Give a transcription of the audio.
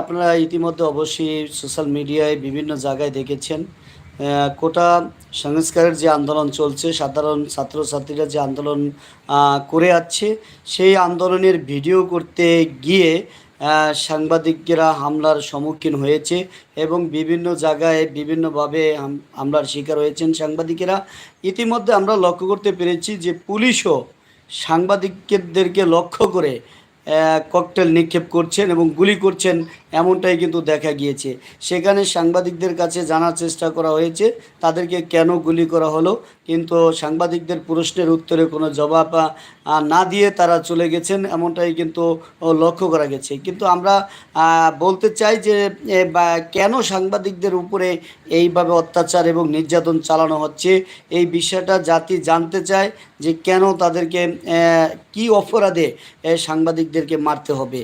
আপনারা ইতিমধ্যে অবশ্যই সোশ্যাল মিডিয়ায় বিভিন্ন জায়গায় দেখেছেন কোটা সংস্কারের যে আন্দোলন চলছে, সাধারণ ছাত্রছাত্রীরা যে আন্দোলন করে যাচ্ছে, সেই আন্দোলনের ভিডিও করতে গিয়ে সাংবাদিকেরা হামলার সম্মুখীন হয়েছে এবং বিভিন্ন জায়গায় বিভিন্নভাবে হামলার শিকার হয়েছেন সাংবাদিকেরা। ইতিমধ্যে আমরা লক্ষ্য করতে পেরেছি যে পুলিশও সাংবাদিকদেরকে লক্ষ্য করে ককটেল নিক্ষেপ করছেন এবং গুলি করছেন এমনটাই কিন্তু দেখা গিয়েছে। সেখানে সাংবাদিকদের কাছে জানার চেষ্টা করা হয়েছে তাদেরকে কেন গুলি করা হলো? কিন্তু সাংবাদিকদের প্রশ্নের উত্তরে কোনো জবাব না দিয়ে তারা চলে গেছেন এমনটাই কিন্তু লক্ষ্য করা গেছে। কিন্তু আমরা বলতে চাই যে কেন সাংবাদিকদের উপরে এইভাবে অত্যাচার এবং নির্যাতন চালানো হচ্ছে? এই বিষয়টা জাতি জানতে চায় যে কেন তাদেরকে কি অপরাধে এ, সাংবাদিকদেরকে মারতে হবে।